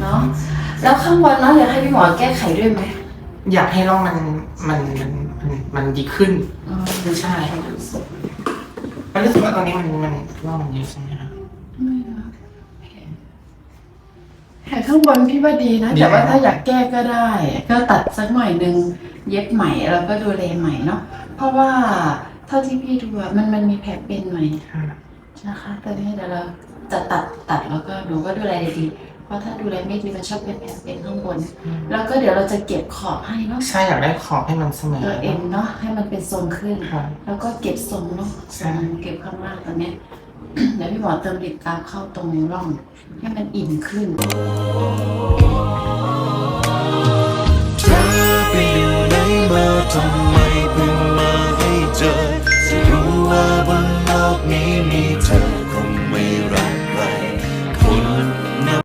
เนาะแล้วข้างบนเนาะอยากให้พี่หมอแก้ไขด้วยไหมอยากให้ร่องมันมันมันมันมันดีขึ้น อ๋อใช่ มันรู้สึกว่าตอนนี้มันมันร่องมันเยอะใช่ไหมครับไม่นะแผลข้างบนพี่ว่าดีนะ ดีแต่ว่านะถ้าอยากแก้ก็ได้ ก็ตัดสักหน่อยหนึ่งเย็บใหม่แล้วก็ดูแลใหม่เนาะเพราะว่าเท่าที่พี่ดูอะมันมันมีแผลเป็นใหม่ นะคะตอนนี้เดี๋ยวเราจะตัดตัดแล้วก็ดูก็ดูแลดีๆเพราะถ้าดูแลไม่ดีมันชอบเป็นแผลเป็นข้างบน แล้วก็เดี๋ยวเราจะเก็บขอบให้เนาะใช่อยากได้ขอบให้มันเสมอ ตัวเอ็นเนาะให้มันเป็นทรงขึ้นครับแล้วก็เก็บทรงเนาะใช่เก็บข้างล่างตอนเนี้ยเดี๋ยวพี่หมอเติมลิปตามเข้าตรงร่อง ให้มันอิ่มขึ้น เธอไปอยู่ไหนมาทำไม